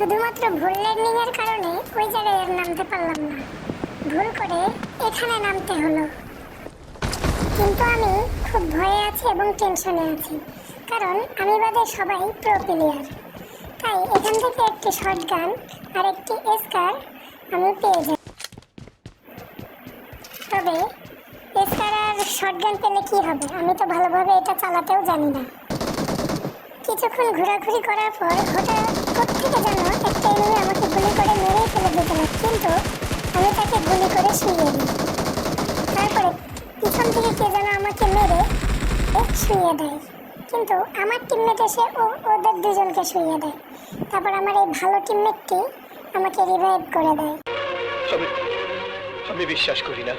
শুধুমাত্র ভুল ল্যান্ডিং এর কারণে ওই জায়গায় নামতে পারলাম না। ভুল করে এখানে নামতে হলো। কিন্তু আমি খুব ভয়ে আছি এবং টেনশনে আছি, কারণ আমি বাদে সবাই প্রো প্লেয়ার তাই এখান থেকে একটি শর্ট গান আর একটি এসকার আমি পেয়ে যাই। তবে এসকার আর শর্ট গান পেলে কি হবে? আমি তো ভালোভাবে এটা চালাতেও জানি না। কিছুক্ষণ ঘোরাঘুরি করার পর হঠাৎ একটা এনিমি আমাকে গুলি করে মেরেই ফেলে দিয়েছিল কিন্তু আমি তাকে গুলি করে শুয়ে দিই তারপরে পিছন থেকে কে আমাকে মেরে শুয়ে দেয় কিন্তু আমার টিমমেট এসে ও ওদের দুজনকে শুয়ে দেয় তারপর আমার এই ভালো টিমমেটটি আমাকে রিভাইভ করে দেয় আমি বিশ্বাস করি না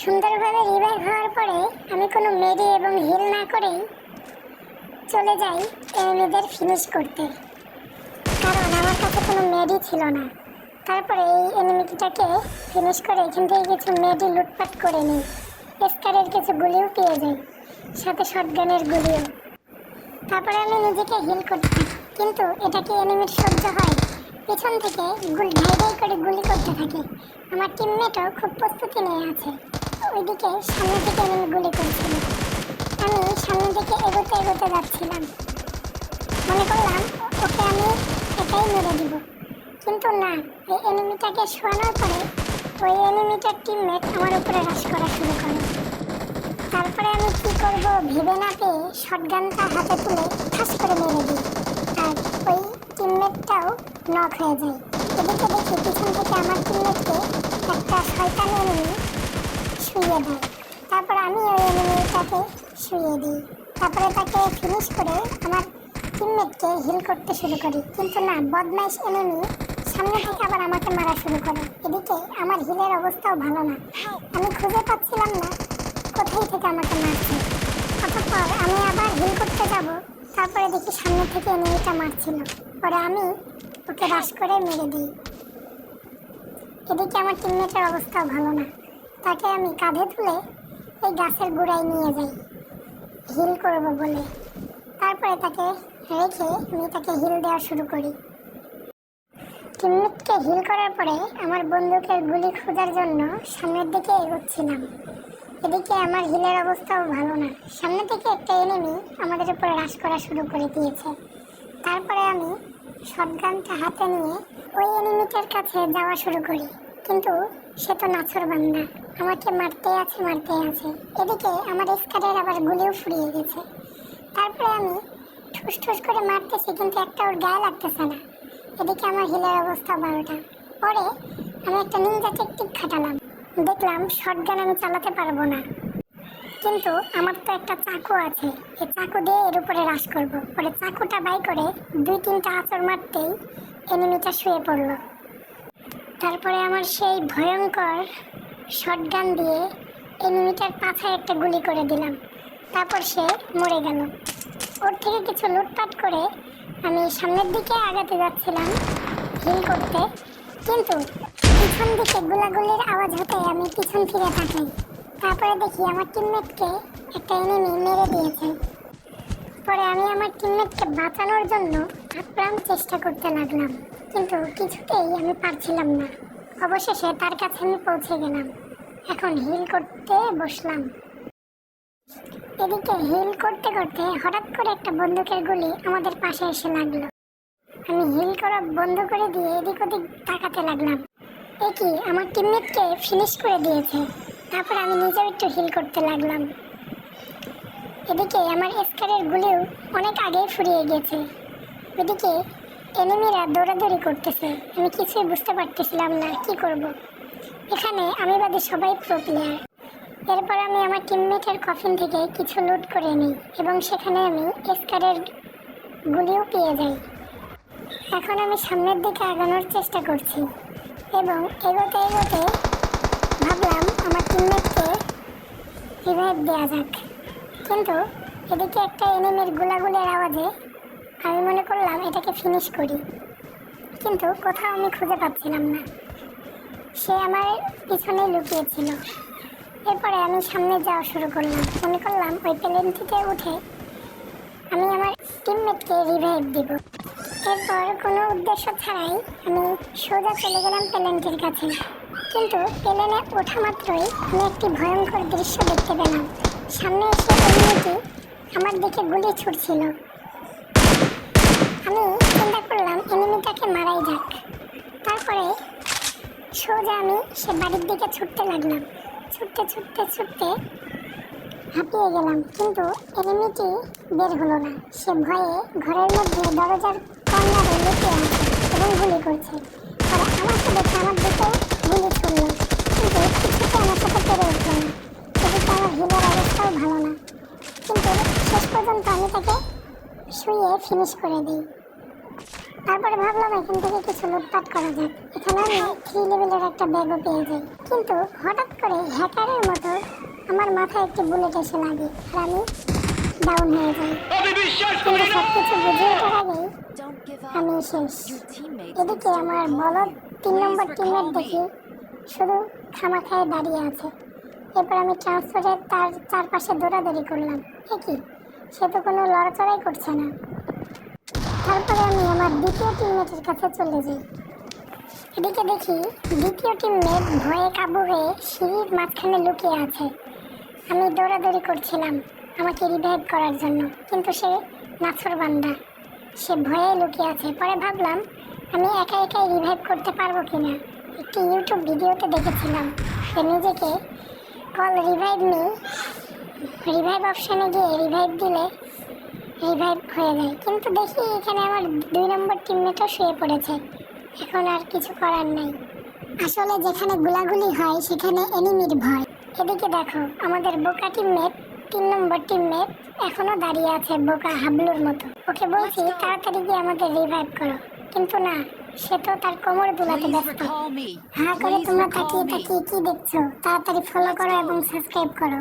সুন্দরভাবে রিভাইভ হওয়ার পরে আমি কোনো মেরি এবং হিল না করেই চলে যাই এনিমিদের ফিনিশ করতে কোনো মেডি ছিল না। তারপরে এই এনিমিটাকে ফিনিশ করে এখান থেকে কিছু মেডি লুটপাট করে নিই। স্কারের কিছু গুলিও পেয়ে যাই, সাথে শটগানের গুলিও। তারপরে আমি নিজেকে হিল করতে কিন্তু এটা কি এনিমির সহ্য হয়? পিছন থেকে গুল ঢাই ঢাই করে গুলি করতে থাকে। আমার টিমমেটও খুব প্রস্তুতি নিয়ে আছে। ওইদিকে সামনে থেকে আমি গুলি করছিল আমি সামনের দিকে এগোতে এগোতে যাচ্ছিলাম। মনে করলাম ওকে আমি এটাই মেরে দিব কিন্তু না, এই এনিমিটাকে শোয়ানোর পরে ওই এনিমিটার টিমমেট আমার উপরে রাশ করা শুরু করে। তারপরে আমি কি করব ভেবে না পেয়ে শটগানটা হাতে তুলে ঠাস করে মেরে দিই। আর ওই টিমমেটটাও নক হয়ে যায়। এদিকে দেখি পিছন থেকে আমার টিমমেটকে একটা শয়তান এনিমি শুয়ে দেয়। তারপর আমি ওই এনিমিটাকে শুয়ে দিই। তারপরে তাকে ফিনিশ করে আমার টিমমেটকে হিল করতে শুরু করি। কিন্তু না, বদমাইশ এনিমি সামনে থেকে আবার আমাকে মারা শুরু করে। এদিকে আমার হিলের অবস্থাও ভালো না। আমি খুঁজে পাচ্ছিলাম না কোথায় থেকে আমাকে মারছে। অতঃপর আমি আবার হিল করতে যাব। তারপরে দেখি সামনে থেকে এনিমিটা মারছিল। পরে আমি ওকে রাশ করে মেরে দিই। এদিকে আমার টিমমেটের অবস্থাও ভালো না। তাকে আমি কাঁধে তুলে এই গাছের গোড়ায় নিয়ে যাই। হিল করব বলে। তারপরে তাকে রেখে আমি তাকে হিল দেওয়া শুরু করি। টিমমেটকে হিল করার পরে আমার বন্দুকের গুলি খোঁজার জন্য সামনের দিকে এগোচ্ছিলাম। এদিকে আমার হিলের অবস্থাও ভালো না। সামনে থেকে একটা এনিমি আমাদের উপরে হ্রাস করা শুরু করে দিয়েছে। তারপরে আমি শটগানটা হাতে নিয়ে ওই এনিমিটার কাছে যাওয়া শুরু করি। কিন্তু সে তো নাছর বান্দা। আমাকে মারতে আছে মারতে আছে। এদিকে আমার স্কারের আবার গুলিও ফুরিয়ে গেছে। তারপরে আমি ঠুস ঠুস করে মারতেছি, কিন্তু একটা ওর গায়ে লাগতেছে না। এদিকে আমার হিলের অবস্থা বারোটা। পরে আমি একটা নিনজা টেকটিক খাটালাম। দেখলাম শটগান আমি চালাতে পারব না। কিন্তু আমার তো একটা চাকু আছে। এই চাকু দিয়ে এর উপরে রাশ করব। পরে চাকুটা বাই করে দুই তিনটা আঁচড় মারতেই এনিমিটা শুয়ে পড়ল। তারপরে আমার সেই ভয়ঙ্কর শটগান দিয়ে এনিমিটার পাথায় একটা গুলি করে দিলাম। তারপর সে মরে গেল। ওর থেকে কিছু লুটপাট করে আমি সামনের দিকে আগাতে যাচ্ছিলাম হিল করতে। কিন্তু পিছন দিকে গোলাগুলির আওয়াজ হতে আমি পিছন ফিরে তাকাই। তারপরে দেখি আমার টিমমেটকে একটা এনিমি মেরে দিয়েছে। পরে আমি আমার টিমমেটকে বাঁচানোর জন্য আপ্রাণ চেষ্টা করতে লাগলাম। কিন্তু কিছুতেই আমি পারছিলাম না। অবশেষে তার কাছে আমি পৌঁছে গেলাম। এখন হিল করতে বসলাম। এদিকে হিল করতে করতে হঠাৎ করে একটা বন্দুকের গুলি আমাদের পাশে এসে লাগল। আমি হিল করা বন্ধ করে দিয়ে এদিক ওদিক তাকাতে লাগলাম। এ কি, আমার টিমমেটকে ফিনিশ করে দিয়েছে। তারপর আমি নিজেও একটু হিল করতে লাগলাম। এদিকে আমার স্কারের গুলিও অনেক আগেই ফুরিয়ে গেছে। ওদিকে এনিমিরা দৌড়াদৌড়ি করতেছে। আমি কিছুই বুঝতে পারতেছিলাম না, কি করব। এখানে আমি বাদে সবাই প্রো প্লেয়ার। এরপর আমি আমার টিমমেটের কফিন থেকে কিছু লুট করে নিই এবং সেখানে আমি স্কারের গুলিও পেয়ে যাই। এখন আমি সামনের দিকে আগানোর চেষ্টা করছি এবং এগোতে এগোতে ভাবলাম আমার টিমমেটকে রিভাইভ দেওয়া যাক। কিন্তু এদিকে একটা এনিমির গুলাগুলের আওয়াজে আমি মনে করলাম এটাকে ফিনিশ করি। কিন্তু কোথাও আমি খুঁজে পাচ্ছিলাম না। সে আমার পিছনে লুকিয়েছিল। এরপরে আমি সামনে যাওয়া শুরু করলাম। মনে করলাম ওই প্লেনটিতে উঠে আমি আমার টিমমেটকে রিভাইভ দিব। এরপর কোনো উদ্দেশ্য ছাড়াই আমি সোজা চলে গেলাম প্লেনটির কাছে। কিন্তু প্লেনে ওঠা মাত্রই আমি একটি ভয়ঙ্কর দৃশ্য দেখতে পেলাম। সামনে এসে এমনিটি আমার দিকে গুলি ছুটছিল আমি চিন্তা করলাম এনিমিটাকে মারাই যাক। তারপরে সোজা আমি সে বাড়ির দিকে ছুটতে লাগলাম। ছুটতে ছুটতে ছুটতে হাঁপিয়ে গেলাম। কিন্তু এনিমিটি বের হলো না। সে ভয়ে ঘরের মধ্যে দরজার কর্নারে লুকিয়ে আছে এবং গুলি করছে। পরে আমাকে দেখে আমার দিকে গুলি ছুড়ল। কিন্তু কিছুতে আমার সাথে পেরে উঠল না। এদিকে আমার হিলের অবস্থাও ভালো না। কিন্তু শেষ পর্যন্ত আমি তাকে শুয়ে ফিনিশ করে দিই। তারপরে ভাবলাম এখান থেকে কিছু লুটপাট করা যাক। এখানে আমি থ্রি লেভেলের একটা ব্যাগও পেয়ে যাই। কিন্তু হঠাৎ করে হ্যাকারের মতো আমার মাথায় একটি বুলেট এসে লাগে আর আমি ডাউন হয়ে যাই। কিন্তু সব কিছু বুঝে ওঠার আগেই আমি. শেষ। এদিকে আমার বলদ তিন নম্বর টিমমেট recall দেখি. শুধু খামাখায় দাঁড়িয়ে আছে। এরপর আমি ট্রান্সপোর্টের তার চারপাশে দৌড়াদৌড়ি করলাম। এ কি? সে তো কোনো লড়াচড়াই করছে না। তারপরে আমি আমার দ্বিতীয় টিমমেটের কাছে চলে যাই। এদিকে দেখি দ্বিতীয় টিমমেট ভয়ে কাবু হয়ে সিঁড়ির মাঝখানে লুকিয়ে আছে। আমি দৌড়াদৌড়ি করছিলাম আমাকে রিভাইভ করার জন্য, কিন্তু সে নাছর বান্দা। সে ভয়ে লুকিয়ে আছে। পরে ভাবলাম, আমি একা একাই রিভাইভ করতে পারব কি না একটি ইউটিউব ভিডিওতে দেখেছিলাম সে নিজেকে কল রিভাইভ মি রিভাইভ অপশানে গিয়ে রিভাইভ দিলে রিভাইভ হয়ে যায়। কিন্তু দেখি এখানে আমার দুই নম্বর টিমমেটও শুয়ে পড়েছে। এখন আর কিছু করার নেই। আসলে যেখানে গুলাগুলি হয় সেখানে এনিমির ভয়। এদিকে দেখো আমাদের বোকা টিমমেট তিন নম্বর টিমমেট এখনও দাঁড়িয়ে আছে বোকা হাবলুর মতো। ওকে বলছি তাড়াতাড়ি গিয়ে আমাদের রিভাইভ করো। কিন্তু না সে তো তার কোমর দুলাতে ব্যস্ত। হ্যাঁ করে তোমরা তাকিয়ে তাকিয়ে কি দেখছ? তাড়াতাড়ি ফলো করো এবং সাবস্ক্রাইব করো।